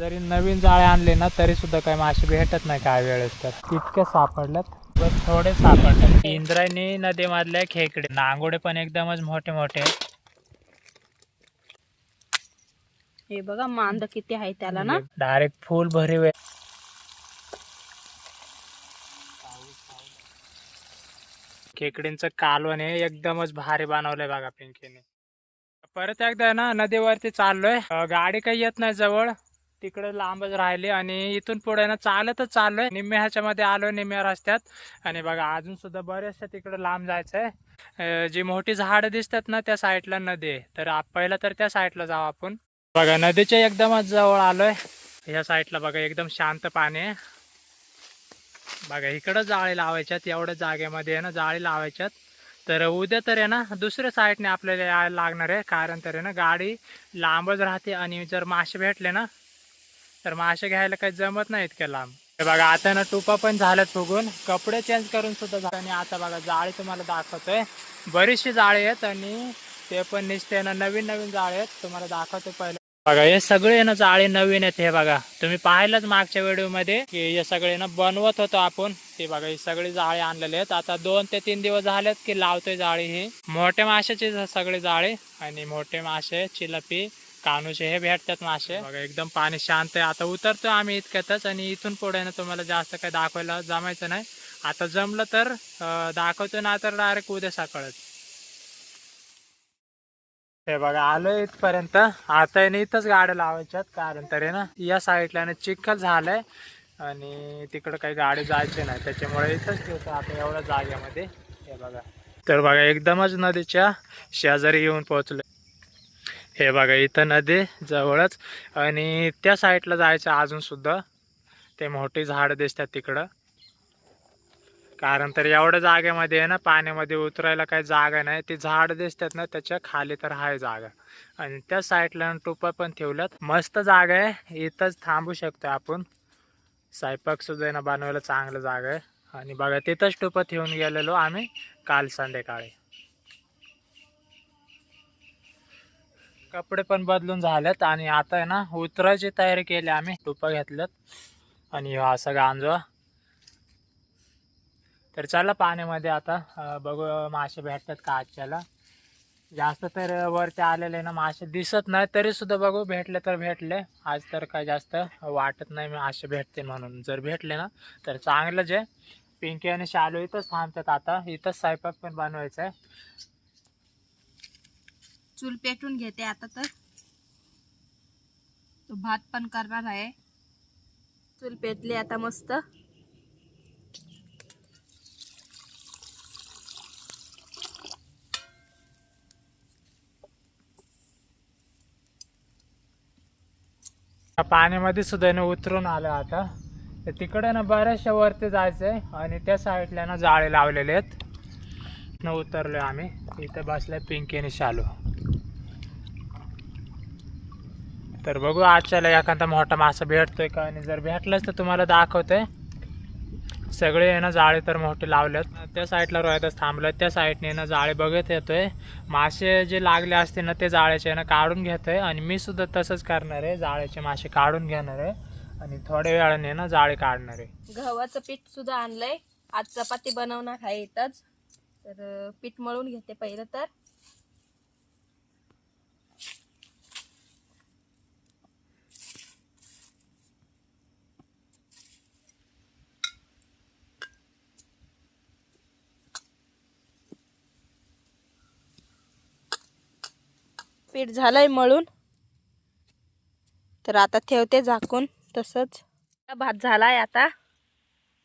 जरी नवीन जाळे आणले ना तरी सुद्धा काही मासे भेटत नाही काय वेळेस तर. इतके सापडल्यात. बस थोडे सापडतात इंद्रायणी नदीमधले खेकडे. नांगोडे पण एकदमच मोठे मोठे. हे बघा मांद किती आहे त्याला ना. डायरेक्ट फुल भरीव खेकडींचं कालवण हे एकदमच भारी बनवलंय बघा पिंकीने. परत एकदा ना नदीवरती चाललोय. गाडी काही येत नाही जवळ. तिकडे लांबच राहिले आणि इथून पुढे ना चालतच चाललोय. निम्म्या ह्याच्या मध्ये आलोय निम्म्या रस्त्यात. आणि बघा अजून सुद्धा बरेचशा तिकडे लांब जायचंय. आहे जी मोठी झाडं दिसतात ना त्या साईडला नदी आहे. तर पहिला पहिलं तर त्या साईडला जाऊ आपण. बघा नदीच्या एकदमच जवळ आलोय. ह्या साईडला बघा एकदम शांत पाणी आहे. बघा इकडं जाळी लावायच्यात एवढ्या जागेमध्ये आहे ना जाळी लावायच्यात. तर उद्या तर आहे ना दुसऱ्या साईडने आपल्याला यायला लागणार आहे. कारण तर आहे ना गाडी लांबच राहते आणि जर मासे भेटले ना तर मासे घ्यायला काही जमत नाही इतक्या लांब. हे बघा आता ना टुपा पण झाल्यात फुगून कपडे चेंज करून सुद्धा झाले. आणि आता बघा जाळी तुम्हाला दाखवतोय. बरीचशी जाळी आहेत आणि ते पण निसते ना नवीन नवीन जाळे आहेत. तुम्हाला दाखवतो पहिले. बघा हे सगळे ना जाळे नवीन आहेत हे बघा. तुम्ही पाहिलंच मागच्या व्हिडिओमध्ये की हे सगळे ना बनवत होतो आपण. ते बघा ही सगळी जाळे आणलेले आहेत. आता दोन ते तीन दिवस झालेत की लावतोय जाळी ही. मोठे माशाचे सगळे जाळे आणि मोठे मासे चिलपी कानूचे हे भेटतात मासे बघा एकदम पाणी शांत आहे. आता उतरतो आम्ही इतक्यातच आणि इथून पुढे ना तुम्हाला जास्त काही दाखवायला जमायचं नाही. आता जमलं तर दाखवतो ना तर डायरेक्ट उद्या सकाळच. हे बघा आलोय इथपर्यंत. आता ना इथंच गाड्या लावायच्यात कारण तरी ना या साईडला ना चिखल झालंय आणि तिकडं काही गाडी जायची नाही. त्याच्यामुळे इथंच ठेवतो आता एवढ्या जागेमध्ये. हे बघा. तर बघा एकदमच नदीच्या शेजारी येऊन पोहोचलो हे बघा इथं नदी जवळच आणि त्या साईडला जायचं अजून सुद्धा. ते मोठी झाड दिसतात तिकडं. कारण तर एवढ्या जागेमध्ये आहे ना पाण्यामध्ये उतरायला काही जागा नाही. ती झाड दिसतात ना त्याच्याखाली तर आहे जागा. आणि त्या साईडला टोपा पण ठेवल्यात. मस्त जागा आहे. इथंच थांबू शकतो आपण. स्वयंपाक सुद्धा आहे ना बनवायला चांगलं जागा आहे. आणि बघा तिथंच टोपा ठेवून गेलेलो आम्ही काल संध्याकाळी. कपडे पण बदलून झालेत आणि आता आहे ना उतरायची तयारी केली आम्ही. टोपा घेतल्यात आणि ह्यो असा गांजवा तर चला पाण्यामध्ये आता बघू मासे भेटतात का आजच्याला. जास्त तर वरती आलेले ना मासे दिसत नाही तरी सुद्धा बघू भेटले तर भेटले. आज तर काय जास्त वाटत नाही मी मासे भेटते म्हणून. जर भेटले ना तर चांगलं जे पिंकी आणि शालू इथंच थांबतात आता. इथंच स्वयंपाक पण बनवायचा आहे. चूल पेटून घेते आता तर. तो भात पण करणार आहे. चूल पेटली आता मस्त. पाण्यामध्ये सुद्धा ना उतरून आलं आता. तर तिकडे ना बऱ्याचशा वरती जायचंय आणि त्या साईडला ना जाळे लावलेले आहेत. न उतरलो आम्ही. इथं बसलाय पिंकी शालू. तर बघू आजच्याला एखादा मोठा मासा भेटतोय का आणि जर भेटलाच तर तुम्हाला दाखवतोय. सगळे आहे ना जाळे तर मोठे लावलेत. त्या साईडला रोहितच थांबलं त्या साईडने ना जाळे बघत येतोय. मासे जे लागले असते ना ते जाळ्याचे ना काढून घेतोय. आणि मी सुद्धा तसंच करणार आहे. जाळ्याचे मासे काढून घेणार आहे. आणि थोड्या वेळाने ना जाळे काढणार आहे. गव्हाचं पीठ सुद्धा आणलंय. आज चपाती बनवणार आहे इथंच. तर पीठ मळून घेते पहिलं तर. पीठ झालंय मळून. तर आता ठेवते झाकून तसंच. भात झालाय आता.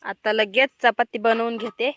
आता लगेच चपाती बनवून घेते.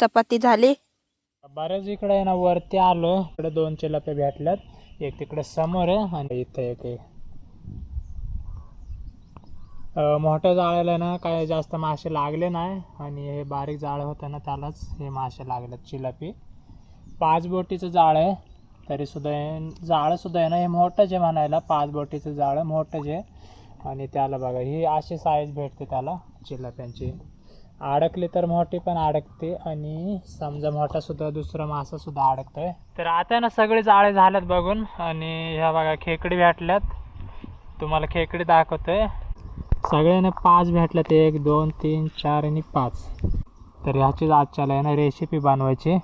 चपाती झाली. बऱ्याच इकडे आहे ना वरती आलो. इकडे दोन चिलापे भेटल्यात. एक तिकडे समोर आहे आणि इथे एक मोठं अं, जाळ्याला ना काय जास्त मासे लागले नाही. आणि हे बारीक जाळं होतं ना त्यालाच हे मासे लागलेत चिलापी. पाच बोटीचं जाळं आहे. तरी सुद्धा हे सुद्धा आहे ना हे मोठंच आहे म्हणायला. पाच बोटीचं जाळं मोठंच आहे. आणि त्याला बघा ही अशी साईज भेटते त्याला चिलाप्यांची. अडकली तर मोठी पण अडकते आणि समजा मोठा सुद्धा दुसरा मासा सुद्धा अडकतोय. तर आता ना सगळे जाळे झाल्यात बघून आणि ह्या बघा खेकडी भेटल्यात. तुम्हाला खेकडी दाखवतोय. सगळ्यांना पाच भेटल्यात. एक दोन तीन चार आणि पाच. तर ह्याचीच आजच्याला आहे ना रेसिपी बनवायची.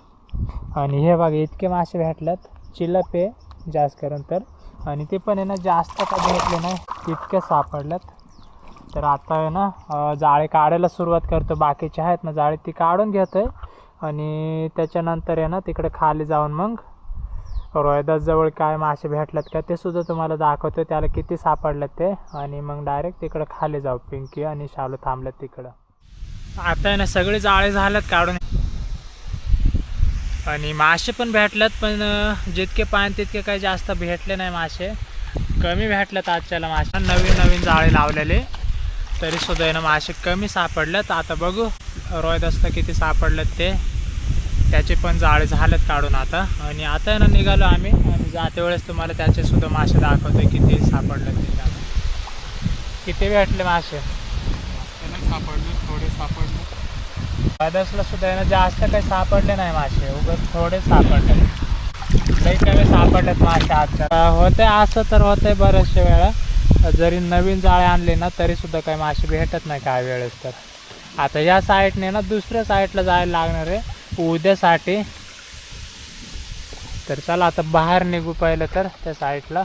आणि हे बघा इतके मासे भेटल्यात. चिलपे जास्त करून तर. आणि ते पण आहे ना जास्त का भेटले नाही इतके सापडल्यात. तर आता आहे ना जाळे काढायला सुरुवात करतो. बाकीचे आहेत ना जाळे ती काढून घेतो आहे आणि त्याच्यानंतर आहे ना तिकडे खाली जाऊन मग रोयदासजवळ काय मासे भेटल्यात का ते सुद्धा तुम्हाला दाखवतो त्याला किती सापडलं ते. आणि मग डायरेक्ट तिकडं खाली जाऊ. पिंकी आणि शालू थांबल्यात तिकडं. आता आहे ना सगळे जाळे झालेत काढून. आणि मासे पण भेटल्यात पण जितके पाणी तितके काही जास्त भेटले नाही मासे. कमी भेटल्यात आजच्याला मासे. नवीन नवीन जाळे लावलेले. तरी सुद्धा आहे ना मासे कमी सापडल्यात आता बघू रोहिदासला किती सापडल्यात ते. त्याचे पण जाळे झालेत काढून आता. आणि आता आहे ना निघालो आम्ही आणि जाते वेळेस तुम्हाला त्याचे सुद्धा मासे दाखवतोय किती सापडलेत ते. किती भेटले मासे? सापडले थोडे सापडले. सुद्धा आहे ना जास्त काही सापडले नाही मासे. उगाच थोडे सापडले लई कमी सापडलेत मासे आजच्या. होते असं तर होतंय बऱ्याचशा वेळा. जरी नवीन जाळे आणले ना तरी सुद्धा काही मासे भेटत नाही काय वेळेस तर. आता या साईडने ना दुसऱ्या साईडला जायला लागणार आहे. उद्यासाठी. तर चला आता बाहेर निघू पहिलं तर त्या साईडला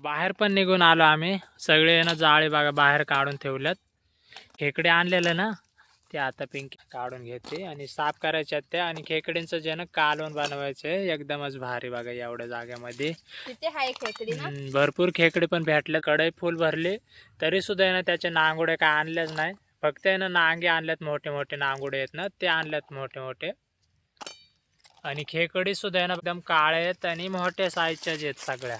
बाहेर पण निघून आलो आम्ही. सगळे ना जाळे बघा बाहेर काढून ठेवल्यात. खेकडे आणलेलं ना ते आता पिंकी काढून घेते आणि साफ करायचे आहेत ते आणि खेकडींचं जे ना कालवण बनवायचं आहे. एकदमच भारी बघा एवढ्या हम्म, भरपूर खेकडे पण भेटले. कढई फुल भरली. तरी सुद्धा आहे ना त्याचे नांगुडे काय आणलेच नाही. फक्त आहे ना नांगे आणल्यात मोठे मोठे नांगुडे आहेत ना ते आणल्यात मोठे मोठे. आणि खेकडी सुद्धा आहे ना एकदम काळे आहेत आणि मोठ्या साईजच्याच आहेत सगळ्या.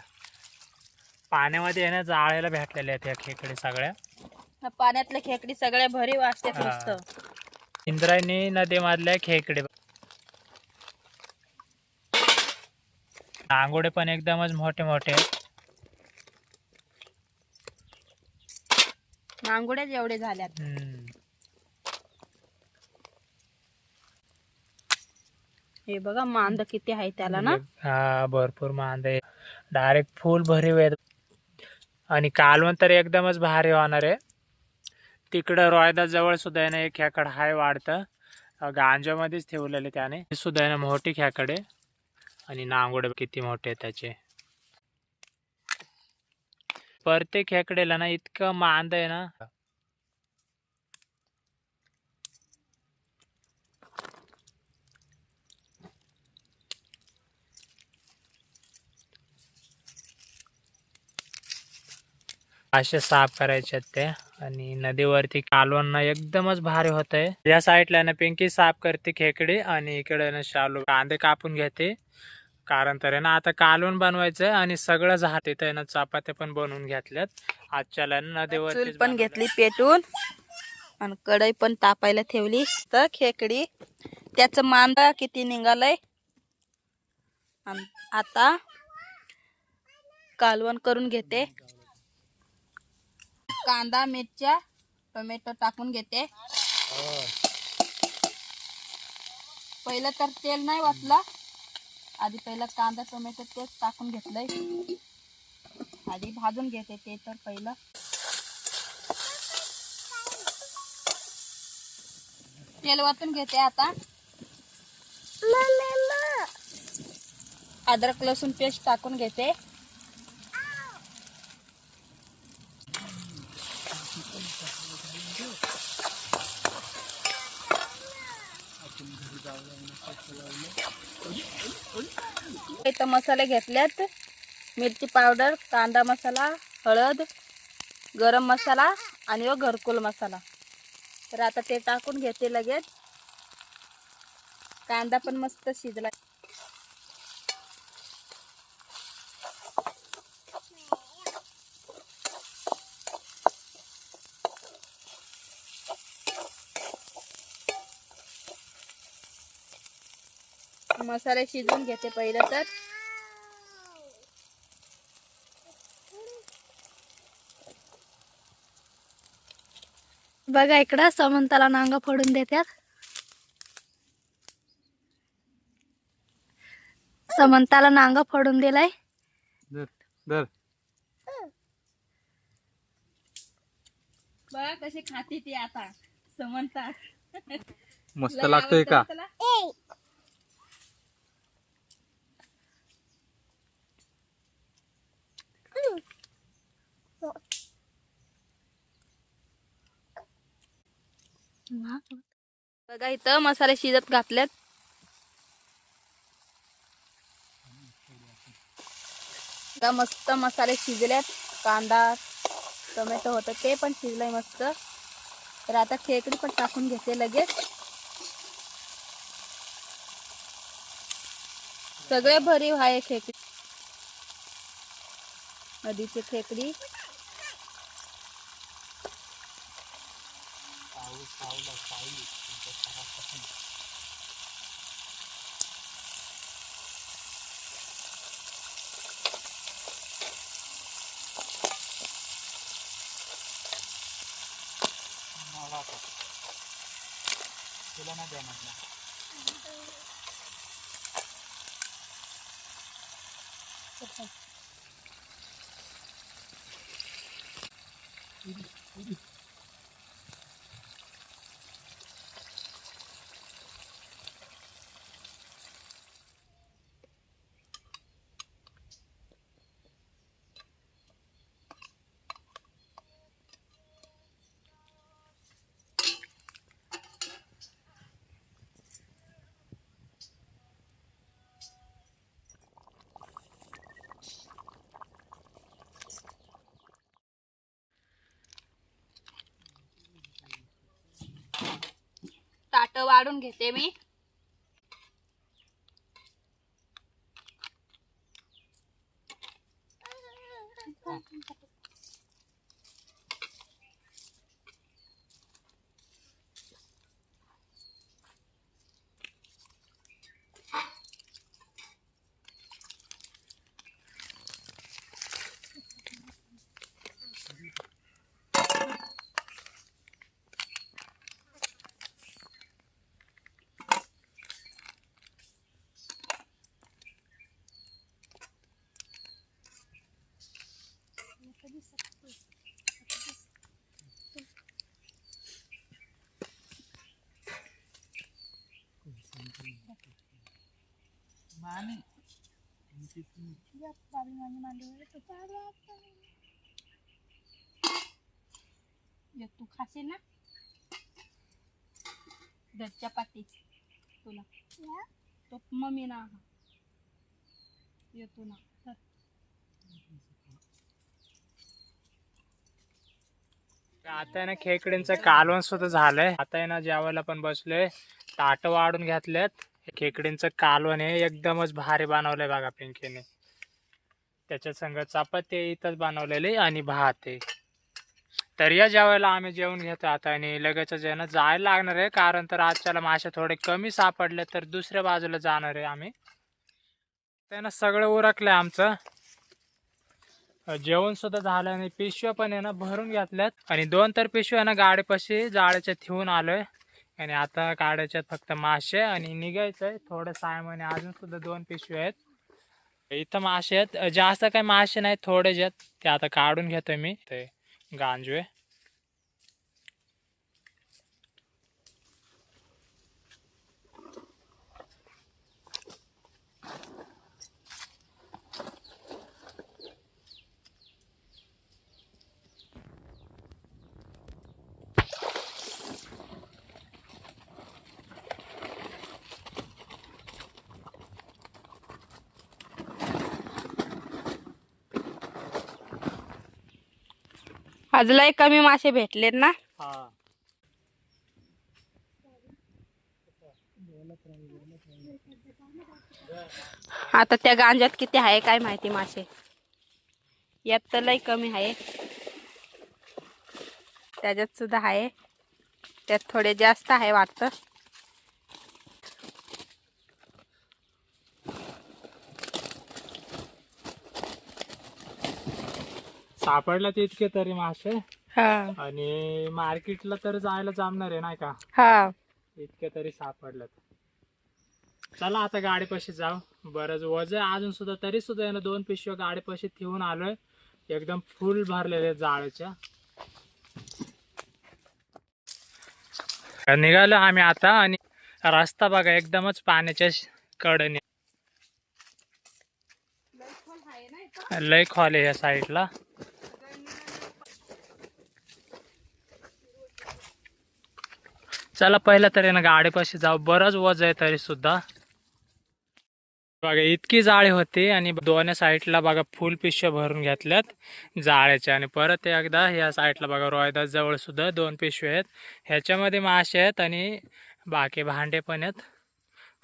पाण्यामध्ये आहे ना जाळ्याला भेटलेल्या आहेत या खेकडी सगळ्या. पाण्यातले खेकडी सगळ्या भरी वाटते हा. मस्त. इंद्रायणी नदीमधल्या खेकडे. नांगोडे पण एकदमच मोठे मोठे. नांगुड्याच एवढे झाल्यात. हम्म. हे बघा मांद किती आहे त्याला ना. हा भरपूर मांद आहे. डायरेक्ट फुल भरीव आहेत. आणि कालवण तर एकदमच भारी होणार आहे. तिकडं रॉयदा जवळ सुद्धा आहे ना एक खेकड हाय वाढतं. गांजामध्येच ठेवलेले त्याने. हे सुद्धा आहे ना मोठी ह्याकडे आणि नांगोडे किती मोठे त्याचे. प्रत्येक खेकडेला ना इतकं मांद आहे ना. असे साफ करायचे आहेत ते. आणि नदीवरती कालवण ना एकदमच भारी होत आहे या साईडला ना पिंकी साफ करते खेकडी आणि इकडे ना शालू कांदे कापून घेते. कारण तर आहे ना आता कालवण बनवायचं आणि सगळं तिथं आहे ना चपात्या पण बनवून घेतल्यात. आजच्याला ना चूल नदीवरती पण घेतली पेटून. आणि कढई पण तापायला ठेवली. तर खेकडी त्याच मांद किती निघालय? आता कालवण करून घेते. कांदा मिरच्या टोमॅटो टाकून घेते. पहिलं तर तेल नाही वाचला आधी पहिलं कांदा टोमॅटो तेच टाकून घेतलंय. आधी भाजून घेते ते तर पहिलं. तेल वाटून घेते आता. अद्रक लसूण पेस्ट टाकून घेते इथं मसाले घेतल्यात. मिरची पावडर कांदा मसाला हळद गरम मसाला आणि व घरकुल मसाला. तर आता ते टाकून घेते लगेच. कांदा पण मस्त शिजला. मसाले शिजवून घेते पहिलं तर. बघा इकडं समंताला नांग फोडून देतात समंताला नांग फोडून दिलाय. दर दर बघा कशी खाती ती आता समजतात मस्त लागतोय का? बघा इथं मसाले शिजत घातलेत. मस्त मसाले शिजल्यात कांदा टोमॅटो होतं ते पण शिजलंय मस्त. तर आता खेकडी पण टाकून घेते लगेच. सगळे भरीव आहे खेकडी. नदीची खेकडी. dari saul dan sayu untuk sangat pesan malaka aja na dyan na Thank. वाट वाढून घेते मी. एक तू खाशील ना दर चपाती तुला तो मम्मी ना येतो ना धर. आता आहे ना खेकडींचं कालवण सुद्धा झालंय आता आहे ना जेवायला पण बसलोय ताट वाढून घातलेत खेकडींचं कालवण हे एकदमच भारी बनवलंय बघा पिंकीने. त्याच्या संग चपाती इथंच बनवलेली आणि भात आहे. तर या जेवायला आम्ही जेवण घेतो आता आणि लगेच जे ना जायला लागणार आहे कारण तर आजच्याला मासे थोडे कमी सापडले तर दुसऱ्या बाजूला जाणार आहे आम्ही. त्यानं सगळं उरकलंय आमचं. जेवण सुद्धा झालं आणि पिशव्या पण आहे ना भरून घेतल्यात. आणि दोन तर पिशव्या ना गाडीपाशी जाळ्याच्या ठेवून आलोय. आणि आता काढायच्यात फक्त मासे आणि निघायचंय. थोडं सायमाने अजून सुद्धा दोन पिशव्या आहेत. इथं मासे आहेत. जास्त काही मासे नाहीत थोडेच आहेत. ते आता काढून घेतोय मी. ते गांजवे. आज लय कमी मासे भेटलेत ना. हा. आता त्या गांजात किती आहे काय माहिती मासे? यात तर लई कमी आहे. त्याच्यात सुद्धा आहे. त्यात थोडे जास्त आहे वाटतं. सापडला ते इतके तरी मासे. हा. आणि मार्केटला तर जायला जमणार आहे नाही का? हा. इतके तरी सापडलं चला आता गाडीपाशी जाऊ. बरंच वज आहे अजून सुद्धा तरी सुद्धा यानं दोन पिशव्या गाडीपाशी ठेवून आलोय. एकदम फुल भरलेले जाळच्या. निघालो आम्ही आता आणि रस्ता बघा एकदमच पाण्याच्या कडेने. लय खोल आहे या साईडला. चला पहिला तरी ना गाडीपाशी जाऊ. बरंच वज आहे तरी सुद्धा बघा इतकी जाळी होती आणि दोन्ही साईडला बघा फुल पिशव्या भरून घेतल्यात जाळ्याच्या. आणि परत एकदा ह्या साईडला बघा रोयदास जवळ सुद्धा दोन पिशव्या आहेत. ह्याच्यामध्ये मासे आहेत आणि बाकी भांडे पण आहेत.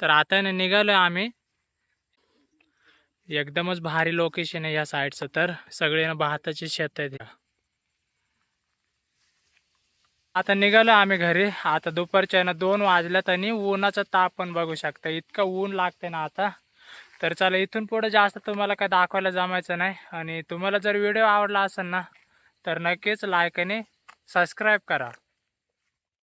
तर आता ना निघालोय आम्ही. एकदमच भारी लोकेशन आहे या साईडचं तर. सगळे ना भाताची शेत आहेत. आता निघालो आम्ही घरी. आता दुपारच्या ना दोन वाजल्यात आणि उन्हाचा ताप पण बघू शकता. इतकं ऊन लागते ना आता. तर चला इथून पुढे जास्त तुम्हाला काय दाखवायला जमायचं नाही. आणि तुम्हाला जर व्हिडिओ आवडला असेल ना तर नक्कीच लाईक आणि सबस्क्राईब करा.